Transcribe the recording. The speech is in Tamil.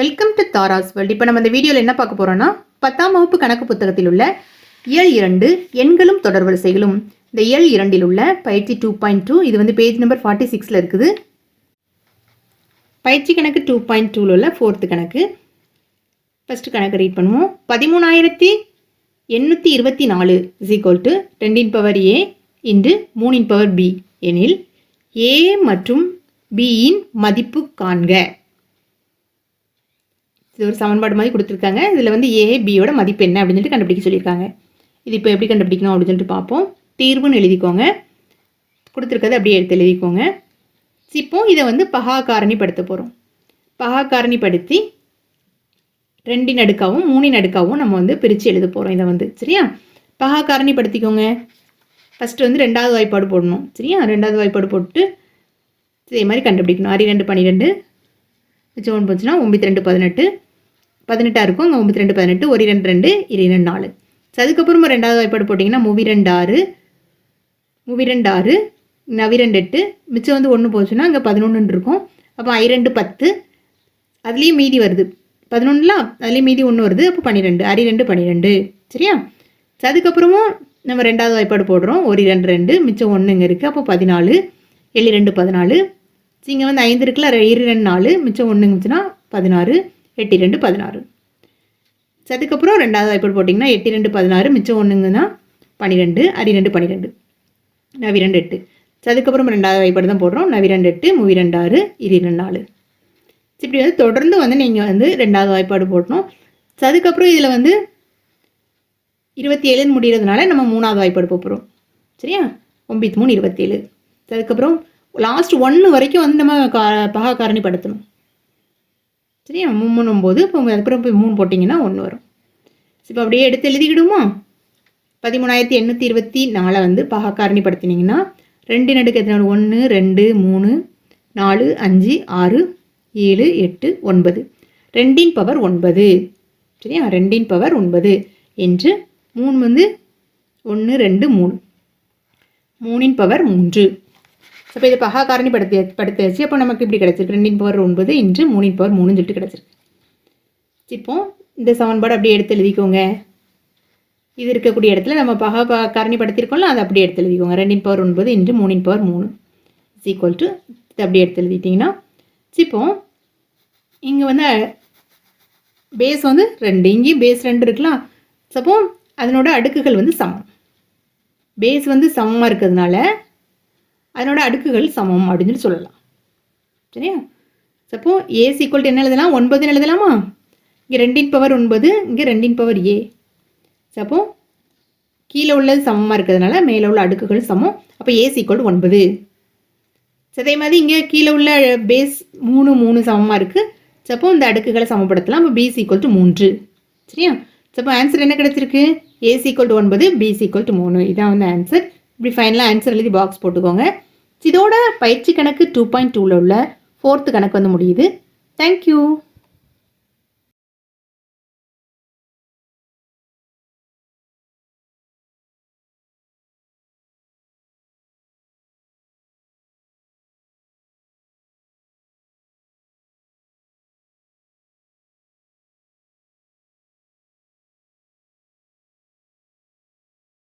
வெல்கம் டு தாராஸ் வேர்ல்ட் இப்போ நம்ம இந்த வீடியோவில் என்ன பார்க்க போகிறோம்னா பத்தாம் வகுப்பு கணக்கு புத்தகத்தில் உள்ள இயல் இரண்டு எண்களும் தொடர் வரிசைகளும். இந்த இயல் இரண்டில் உள்ள பயிற்சி டூ பாயிண்ட் டூ இது வந்து பேஜ் நம்பர் ஃபார்ட்டி சிக்ஸில் இருக்குது. பயிற்சி கணக்கு டூ பாயிண்ட் டூவில் உள்ள ஃபோர்த்து கணக்கு. ஃபஸ்ட்டு கணக்கு ரீட் பண்ணுவோம். பதிமூணாயிரத்தி எண்ணூற்றி இருபத்தி நாலு இஸ் ஈக்குவல் டு ரெண்டின் பவர் ஏ இன்று மூணின் பவர் பி எனில் ஏ மற்றும் பியின் மதிப்பு காண்க. இது ஒரு சமன்பாடு மாதிரி கொடுத்துருக்காங்க. இதில் வந்து ஏ பியோட மதிப்பு என்ன அப்படின்னு சொல்லிட்டு கண்டுபிடிக்க சொல்லியிருக்காங்க. இது இப்போ எப்படி கண்டுபிடிக்கணும் அப்படின்னு சொல்லிட்டு பார்ப்போம். தீர்வுன்னு எழுதிக்கோங்க. கொடுத்துருக்கதை அப்படியே எடுத்து எழுதிக்கோங்க. இப்போ இதை வந்து பகா காரணிப்படுத்த போகிறோம் பகா காரணிப்படுத்தி ரெண்டின் அடுக்காவும் மூணின் அடுக்காவும் நம்ம வந்து பிரித்து எழுத போகிறோம் இதை வந்து. சரியா? பகா காரணிப்படுத்திக்கோங்க ஃபஸ்ட்டு வந்து ரெண்டாவது வாய்ப்பாடு போடணும். சரியா? ரெண்டாவது வாய்ப்பாடு போட்டு இதே மாதிரி கண்டுபிடிக்கணும். அரி ரெண்டு பன்னிரெண்டு மிச்சம் ஒன்று போச்சுன்னா ஒம்பத்தி ரெண்டு பதினெட்டு. பதினெட்டாக இருக்கும். அங்கே ஒம்பத்தி ரெண்டு பதினெட்டு ஒரு ரெண்டு ரெண்டு இரு நாலு. ஸோ அதுக்கப்புறமா ரெண்டாவது வாய்ப்பாடு போட்டிங்கன்னா மூவி ரெண்டு ஆறு. மூவி ரெண்டு ஆறு. நவி ரெண்டு எட்டு. மிச்சம் வந்து ஒன்று போச்சுன்னா அங்கே பதினொன்று இருக்கும். அப்போ ஐ ரெண்டு பத்து. அதுலேயும் மீதி வருது. பதினொன்றுலாம் அதுலேயும் மீதி ஒன்று வருது. அப்போ பன்னிரெண்டு. அரி ரெண்டு பன்னிரெண்டு. சரியா? ஸோ அதுக்கப்புறமும் நம்ம ரெண்டாவது வாய்ப்பாடு போடுறோம். ஒரு ரெண்டு ரெண்டு. மிச்சம் ஒன்று இங்கே இருக்குது அப்போ பதினாலு. ஏழு ரெண்டு பதினாலு. இங்கே வந்து ஐந்து இருக்குல்ல. ரெ- இரு ரெண்டு நாலு. மிச்சம் ஒன்று இருந்துச்சுன்னா பதினாறு. எட்டு ரெண்டு பதினாறு. அதுக்கப்புறம் ரெண்டாவது வாய்ப்பாடு போட்டிங்கன்னா எட்டு ரெண்டு பதினாறு மிச்சம் ஒன்றுங்கன்னா பன்னிரெண்டு அரி ரெண்டு பன்னிரெண்டு நவி ரெண்டு எட்டு. அதுக்கப்புறம் ரெண்டாவது வாய்ப்பாடு தான் போடுறோம். நவி ரெண்டு எட்டு மூவி ரெண்டு ஆறு இரு ரெண்டு நாலு. இப்படி வந்து தொடர்ந்து வந்து நீங்கள் வந்து ரெண்டாவது வாய்ப்பாடு போடணும். அதுக்கப்புறம் இதில் வந்து இருபத்தி ஏழுன்னு முடிகிறதுனால நம்ம மூணாவது வாய்ப்பாடு போகிறோம் சரியா? ஒம்பத்தி மூணு இருபத்தேழு. அதுக்கப்புறம் லாஸ்ட் ஒன்று வரைக்கும் வந்து நம்ம கா பகா காரணிப்படுத்தணும் சரியா மூணு போது இப்போ அதுக்கப்புறம் இப்போ மூணு போட்டிங்கன்னா ஒன்று வரும். இப்போ அப்படியே எடுத்து எழுதிக்கிடுமா? பதிமூணாயிரத்தி எண்ணூற்றி இருபத்தி நாலை வந்து பகா படுத்தினீங்கன்னா ரெண்டு நடுக்கு எத்தனை ஒன்று ரெண்டு மூணு நாலு அஞ்சு ஆறு ஏழு எட்டு ஒன்பது. ரெண்டின் பவர் ஒன்பது. சரியா? ரெண்டின் பவர் ஒன்பது என்று மூணு வந்து ஒன்று ரெண்டு மூணு. மூணின் பவர் மூன்று. அப்போ இதை பகா காரணி படுத்தி படுத்தாச்சு. அப்போ நமக்கு இப்படி கிடச்சிருக்கு. ரெண்டின் பவர் ஒன்பது இன்று மூணின் பவர் மூணுன்னு சொல்லிட்டு கிடச்சிருக்கு. இப்போ இந்த சமன்பாடு அப்படியே எடுத்து எழுதிக்கோங்க. இது இருக்கக்கூடிய இடத்துல நம்ம பகா ப காரணிப்படுத்தியிருக்கோம்ல அதை அப்படியே எடுத்து எழுதிக்கோங்க. ரெண்டின் பவர் ஒன்பது இன்று மூணின் பவர் மூணு. இஸ் ஈக்குவல் டு இது அப்படியே எடுத்து எழுதிட்டிங்கன்னா இப்போ இங்கே வந்து பேஸ் வந்து ரெண்டு. இங்கேயும் பேஸ் ரெண்டு இருக்கலாம் சப்போ அதனோட அடுக்குகள் வந்து சமம். பேஸ் வந்து சமமாக இருக்கிறதுனால அதனோட அடுக்குகள் சமம் அப்படின்னு சொல்லலாம். சரியா? சப்போ ஏ சீக்வல் என்ன எழுதலாம்? ஒன்பதுன்னு எழுதலாமா? இங்கே ரெண்டின் பவர் ஒன்பது இங்கே ரெண்டின் பவர் ஏ சப்போ கீழே உள்ளது சமமாக இருக்கிறதுனால மேலே உள்ள அடுக்குகள் சமம். அப்போ ஏ சீக்வல் ஒன்பது. அதே மாதிரி இங்கே கீழே உள்ள பேஸ் மூணு மூணு சமமாக இருக்குது சப்போ இந்த அடுக்குகளை சமப்படுத்தலாம். அப்போ பி சீக்வல் டு மூன்று. சரியா? அப்போ ஆன்சர் என்ன கிடச்சிருக்கு? ஏ சீக்வல் டு ஒன்பது பி சீக்வல் டு மூணு. இதான் வந்து ஆன்சர் இப்படி ஃபைனலாக ஆன்சர் எழுதி பாக்ஸ் போட்டுக்கோங்க. இதோட பயிற்சி கணக்கு டூ பாயிண்ட் டூவில் உள்ள ஃபோர்த்து கணக்கு வந்து முடியுது. தேங்க்யூ